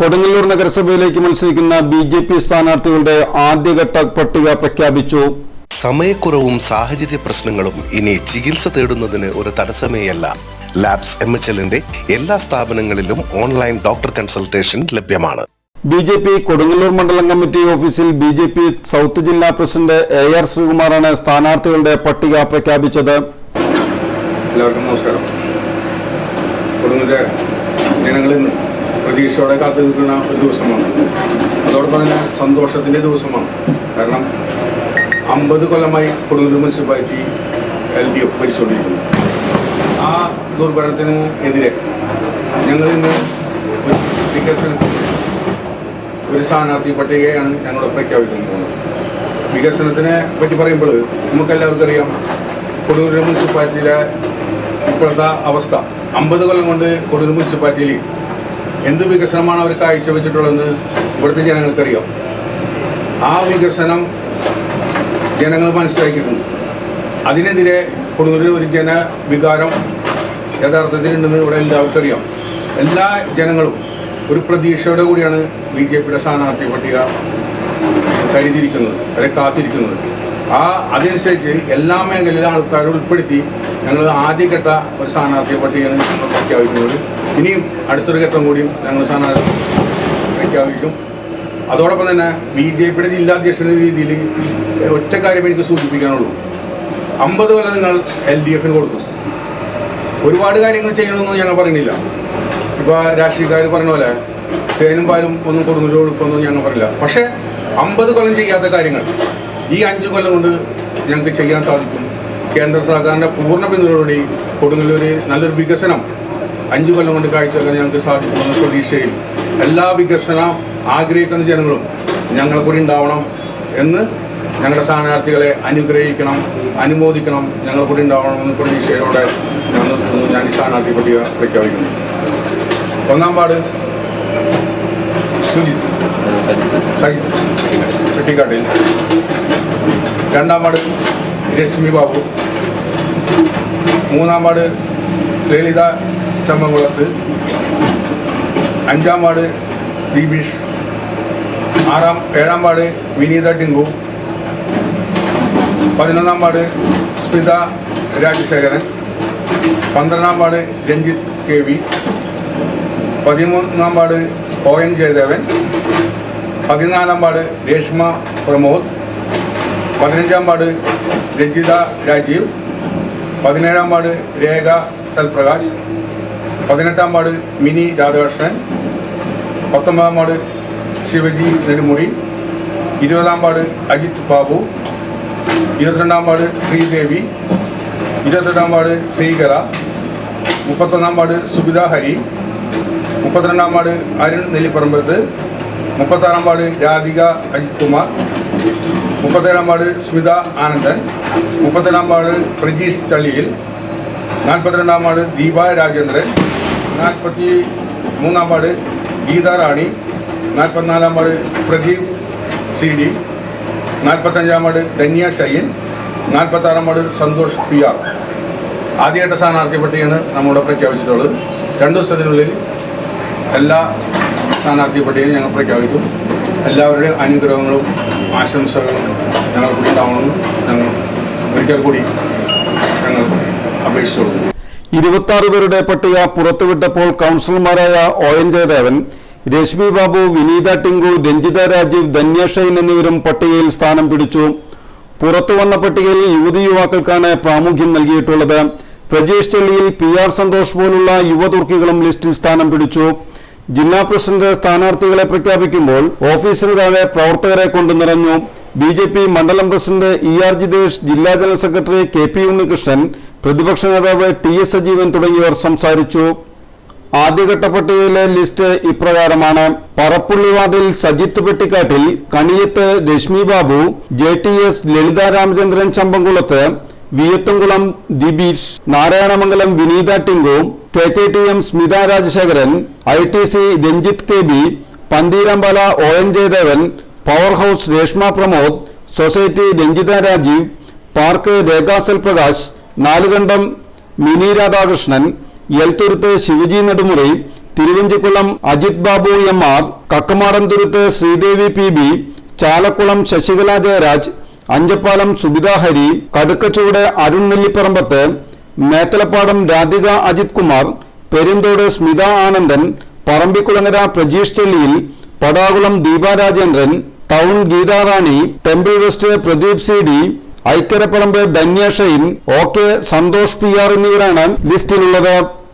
കൊടുങ്ങല്ലൂർ നഗരസഭയിലേക്ക് മത്സരിക്കുന്ന B J P സ്ഥാനാർത്ഥികളുടെ ആദ്യഘട്ട പട്ടിക പ്രഖ്യാപിച്ചു. സമയക്കുറവും സാഹചര്യ പ്രശ്നങ്ങളും ഇനി ചികിത്സ തേടുന്നതിന് ഒരു തടസ്സമേയല്ല. ലാബ്സ് എം എച്ച് എല്ലിന്റെ എല്ലാ സ്ഥാപനങ്ങളിലും ഓൺലൈൻ ഡോക്ടർ കൺസൾട്ടേഷൻ ലഭ്യമാണ്. ബി ജെ പി കൊടുങ്ങല്ലൂർ മണ്ഡലം കമ്മിറ്റി ഓഫീസിൽ ബി ജെ പി സൗത്ത് ജില്ലാ പ്രസിഡന്റ് എ ആർ ശ്രീകുമാറാണ് സ്ഥാനാർത്ഥികളുടെ പട്ടിക പ്രഖ്യാപിച്ചത്. എല്ലാവർക്കും നമസ്കാരം. ഇന്ന് പ്രതീക്ഷയോടെ കാത്തു നിൽക്കുന്ന ഒരു ദിവസമാണ്. അതോടൊപ്പം തന്നെ സന്തോഷത്തിന്റെ ദിവസമാണ്. കാരണം അമ്പത് കൊല്ലമായി Kodungallur municipality L D F ഭരിച്ചുകൊണ്ടിരിക്കുന്നു. ആ ദുർഭരണത്തിന് എതിരെ ഞങ്ങൾ ഇന്ന് വികസനത്തിന് ഒരു സ്ഥാനാർത്ഥി പട്ടികയാണ് ഞങ്ങളുടെ പ്രഖ്യാപിക്കാൻ പോകുന്നത് വികസനത്തിനെ പറ്റി പറയുമ്പോൾ നമുക്കെല്ലാവർക്കും അറിയാം കൊടുങ്ങല്ലൂർ മുനിസിപ്പാലിറ്റിയിലെ ഇപ്പോഴത്തെ അവസ്ഥ. അമ്പത് കൊല്ലം കൊണ്ട് കൊടുങ്ങല്ലൂർ മുനിസിപ്പാലിറ്റിയിൽ എന്ത് വികസനമാണ് അവർ കാഴ്ചവെച്ചിട്ടുള്ളതെന്ന് ഇവിടുത്തെ ജനങ്ങൾക്കറിയാം. ആ വികസനം ജനങ്ങൾ മനസ്സിലാക്കിയിട്ടുണ്ട്. അതിനെതിരെ കൊടുങ്ങല്ലൂർ ഒരു ജനവികാരം യഥാർത്ഥത്തിലുണ്ടെന്ന് ഇവിടെ എല്ലാവർക്കും അറിയാം എല്ലാ ജനങ്ങളും ഒരു പ്രതീക്ഷയോടെ കൂടിയാണ് ബി ജെ പിയുടെ സ്ഥാനാർത്ഥി പട്ടിക കരുതിയിരിക്കുന്നത് അവരെ കാത്തിരിക്കുന്നത്. ആ അതനുസരിച്ച് എല്ലാ മേഖലയിലും ആൾക്കാരെ ഉൾപ്പെടുത്തി ഞങ്ങൾ ആദ്യഘട്ട ഒരു സ്ഥാനാർത്ഥിയെ പട്ടികയാണ് ഞങ്ങൾ പ്രഖ്യാപിക്കുന്നത്. ഇനിയും അടുത്തൊരു ഘട്ടം കൂടിയും ഞങ്ങൾ സ്ഥാനാർത്ഥി പ്രഖ്യാപിക്കും. അതോടൊപ്പം തന്നെ ബി ജെ പിയുടെ എന്ന രീതിയിൽ ഒറ്റ കാര്യം എനിക്ക് സൂചിപ്പിക്കാനുള്ളൂ. അമ്പത് കൊല്ലം നിങ്ങൾ എൽ ഡി എഫിന് കൊടുത്തു. ഒരുപാട് കാര്യങ്ങൾ ചെയ്യണമെന്ന് ഞങ്ങൾ പറയുന്നില്ല. ഇപ്പോൾ രാഷ്ട്രീയക്കാർ പറഞ്ഞ പോലെ തേനും പാലും ഒന്നും കൊടുന്നിട്ട് കൊടുക്കുമെന്നും ഞങ്ങൾ പറയില്ല പക്ഷേ അമ്പത് കൊല്ലം ചെയ്യാത്ത കാര്യങ്ങൾ ഈ അഞ്ച് കൊല്ലം കൊണ്ട് ഞങ്ങൾക്ക് ചെയ്യാൻ സാധിക്കും. കേന്ദ്ര സർക്കാരിന്റെ പൂർണ പിന്തുണയോടെ കൊടുങ്ങല്ലൂർ നല്ലൊരു വികസനം അഞ്ച് കൊല്ലം കൊണ്ട് കാഴ്ചവെക്കാൻ ഞങ്ങൾക്ക് സാധിക്കുമെന്ന പ്രതീക്ഷയിൽ എല്ലാ വികസനം ആഗ്രഹിക്കുന്ന ജനങ്ങളും ഞങ്ങളെ കൂടി ഉണ്ടാവണം എന്ന് ഞങ്ങളുടെ സ്ഥാനാർത്ഥികളെ അനുഗ്രഹിക്കണം അനുമോദിക്കണം ഞങ്ങൾ കൂടി ഉണ്ടാവണം എന്ന പ്രതീക്ഷയോടെ ഞാൻ നിർത്തുന്നു ഞാൻ ഈ സ്ഥാനാർത്ഥി പട്ടിക പ്രഖ്യാപിക്കുന്നു. ഒന്നാം പാട് സുജിത്ത്. സജിത്ത് വെട്ടിക്കാട്ടിൽ രണ്ടാം വാർഡ് രശ്മി ബാബു. മൂന്നാം വാർഡ് ലളിത ചമ്മംകുളത്ത്. അഞ്ചാം വാർഡ് ദീപീഷ്. ആറാം ഏഴാം വാർഡ് വിനീത ടിങ്കു. പതിനൊന്നാം വാർഡ് സ്മിത രാജശേഖരൻ. പന്ത്രണ്ടാം വാർഡ് രഞ്ജിത്ത് കെ വി. പതിമൂന്നാം വാർഡ് ഒ എൻ ജയദേവൻ. പതിനാലാം വാർഡ് രേഷ്മ പ്രമോദ് പതിനഞ്ചാം വാർഡ് രജിത രാജീവ് പതിനേഴാം വാർഡ് രേഖ സൽപ്രകാശ് പതിനെട്ടാം വാർഡ് മിനി രാധാകൃഷ്ണൻ പത്തൊമ്പതാം വാർഡ് ശിവജി നെടുമുടി ഇരുപതാം വാർഡ് അജിത് ബാബു ഇരുപത്തിരണ്ടാം വാർഡ് ശ്രീദേവി ഇരുപത്തെട്ടാം വാർഡ് ശ്രീകല മുപ്പത്തൊന്നാം വാർഡ് സുബിത ഹരി മുപ്പത്തിരണ്ടാം വാർഡ് അരുൺ നെല്ലിപ്പറമ്പത്ത് മുപ്പത്താറാം വാർഡ് രാധിക അജിത് കുമാർ. മുപ്പത്തേഴാം വാർഡ് സ്മിത ആനന്ദൻ. മുപ്പത്തേഴാം വാർഡ് പ്രജീഷ് ചള്ളിയിൽ നാൽപ്പത്തിരണ്ടാം വാർഡ് ദീപ രാജേന്ദ്രൻ. നാൽപ്പത്തി മൂന്നാം വാർഡ് ഗീത റാണി. നാൽപ്പത്തിനാലാം വാർഡ് പ്രദീപ് സി ഡി നാൽപ്പത്തഞ്ചാം വാർഡ് ധന്യ ഷൈൻ. നാൽപ്പത്താറാം വാർഡ് സന്തോഷ് പി ആർ. ആദ്യഘട്ട സ്ഥാനാർത്ഥി പട്ടികയാണ് നമ്മളിവിടെ പ്രഖ്യാപിച്ചിട്ടുള്ളത്. രണ്ടു ദിവസത്തിനുള്ളിൽ എല്ലാ സ്ഥാനാർത്ഥി പട്ടികയും ഞങ്ങൾ പ്രഖ്യാപിക്കും. എല്ലാവരുടെയും അനുഗ്രഹങ്ങളും ആശംസകളും ഞങ്ങൾക്ക് ഉണ്ടാവണമെന്ന് ഞങ്ങൾ ഒരിക്കൽ കൂടി ഞങ്ങൾ അപേക്ഷിച്ചുള്ളൂ ഇരുപത്തി ആറ് പേരുടെ പട്ടിക പുറത്തുവിട്ടപ്പോൾ കൗൺസിലർമാരായ ഒ എൻ ജയദേവൻ രശ്മി ബാബു വിനീത ടിങ്കു രഞ്ജിത രാജീവ് ധന്യ ഷൈൻ എന്നിവരും പട്ടികയിൽ സ്ഥാനം പിടിച്ചു. പുറത്തു വന്ന പട്ടികയിൽ യുവതി യുവാക്കൾക്കാണ് പ്രാമുഖ്യം നൽകിയിട്ടുള്ളത്. പ്രജേഷ് ചെല്ലിയിൽ പി ആർ സന്തോഷ് പോലുള്ള യുവതുർക്കികളും ലിസ്റ്റിൽ സ്ഥാനം പിടിച്ചു. ജില്ലാ പ്രസിഡന്റ് സ്ഥാനാർത്ഥികളെ പ്രഖ്യാപിക്കുമ്പോൾ ഓഫീസിന് താഴെ പ്രവർത്തകരെ കൊണ്ട് നിറഞ്ഞു. ബി ജെ പി മണ്ഡലം പ്രസിഡന്റ് ഇ ആർ ജിതേഷ് ജില്ലാ general secretary K P Unnikrishnan പ്രതിപക്ഷ നേതാവ് ടി എസ് സജീവൻ തുടങ്ങിയവർ സംസാരിച്ചു. ആദ്യഘട്ട പട്ടികയിലെ ലിസ്റ്റ് ഇപ്രകാരമാണ്. പറപ്പുള്ളി വാർഡിൽ Sajith Pettikkattil Kaniyath Reshmi Babu J T S Lalitha Ramachandran Chambamkulath Viyathumkulam Dibeesh Narayanamangalam Vineetha Tinkom K K T M Smitha Rajasekharan I T C Ranjith K B Pantheerampala O N Jayadevan power house Reshma Pramod society Ranjitha Rajeev park Rekhasal Prakash Nalukandam Mini Radhakrishnan Elthuruth Shivaji Nedumuri Thiruvanchikulam Ajith Babu M R Kakkamadamthuruth Sreedevi P B Chalakkulam Sasikala Jayaraj Anchappalam Subitha Hari Kadukkachood Arun Nellipparambath Methalappadam Radhika Ajith Kumar Perunthodu Smitha Anandan Parambikkulangara Prajeesh Chelliyil Padakulam Deepa Rajendran town Geetharani temple west Pradeep C D Aikkaraparambu Dhanya O K Santhosh P R എന്നിവരാണ് ലിസ്റ്റിലുള്ളത്.